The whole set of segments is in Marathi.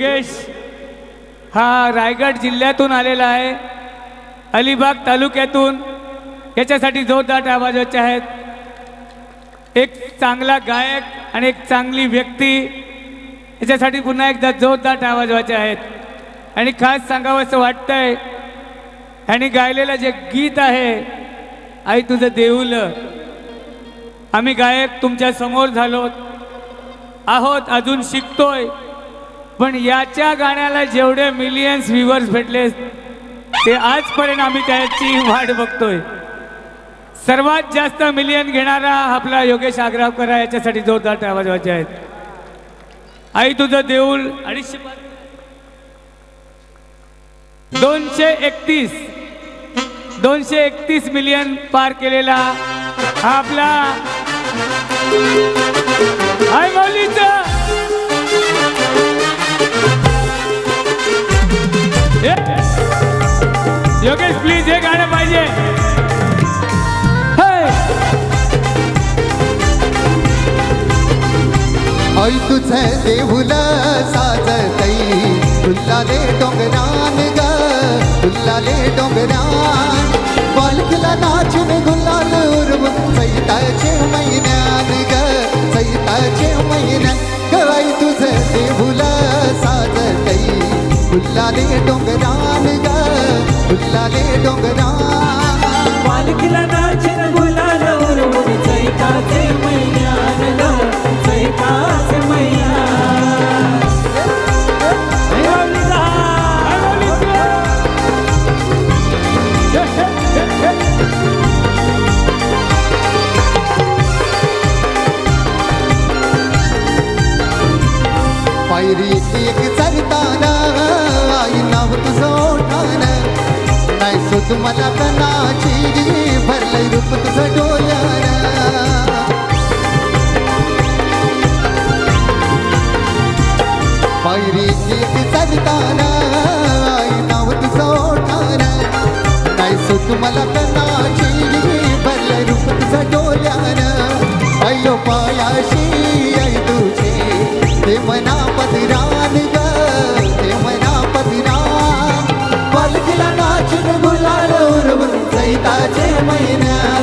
योगेश हा रायगड जिल्ह्यातून आलेला आहे. अलिबाग तालुक्यातून. याच्यासाठी जोरदार आवाजाचे आहेत. एक चांगला गायक आणि एक चांगली व्यक्ती याच्यासाठी पुन्हा एकदा जोरदार आवाजवायचे आहेत. आणि खास सांगावं असं वाटतंय आणि गायलेलं जे गीत आहे आई तुझं देऊल. आम्ही गायक तुमच्यासमोर झालो आहोत अजून शिकतोय. पण याच्या गाण्याला जेवढे मिलियन्स व्ह्युअर्स भेटले ते आजपर्यंत आम्ही त्याची वाट बघतोय. सर्वात जास्त मिलियन घेणारा आपला योगेश आग्रावकर आहे याच्यासाठी जोरदार आवाज वाजवायचे आहेत. आई तुझं देऊळ. अडीचशे दोनशे एकतीस दोनशे एकतीस मिलियन पार केलेला हा आपला हाय मौलीचा तुझं देऊल साजतई फुल्लाले डोंगरान ग फुल्लाले डोंगरान पालखीला नाचून गुलाल उरवून सैताचे महिन्यान ग सैताचे महिन्यान गवाई तुझ तुझं देऊल साजतई फुल्लाले डोंगरान ग फुल्लाले डोंगरान पालखीला पायरी एक चरताना आई नाव तुझं ओठान. नाही सुत मला कनाची भरलंय रूप तुझं डोळ्यान. पायरी एक चरताना आई नाव तुझं ओठान. नाही सुत मला कनाची भरलंय रूप तुझं डोळ्यान. अयो पायाशी मना पदरान ग ते मना पदरान पालखीला नाचून गुलाल उरवून चैताचे महिन्यान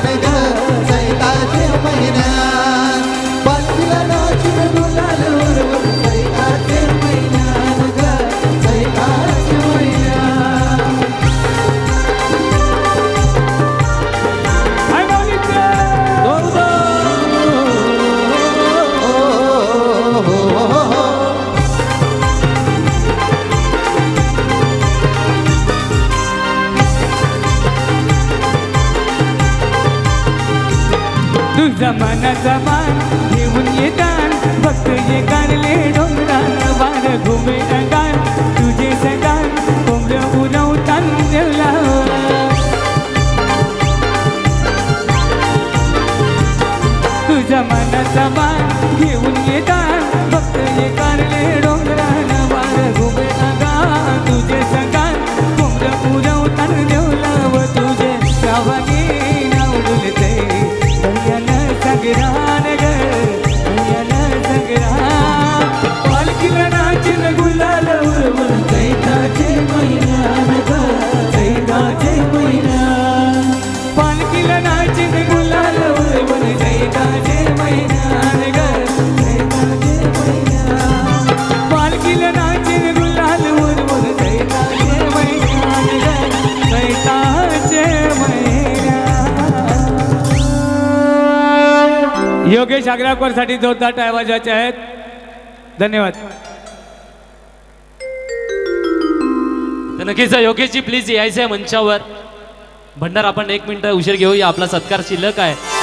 तुझा मनाचा मान घेऊन येतान फक्त ये गाणले डोंगरान वार घुमे गान तुझे सगान योगेश आग्रावकरसाठी जोरदार आवाजाचे आहेत. धन्यवाद. तर नक्कीच योगेशजी प्लीज यायचं आहे मंचावर. भंडार आपण एक मिनिट उशीर घेऊया. आपला सत्कार शिल्लक आहे.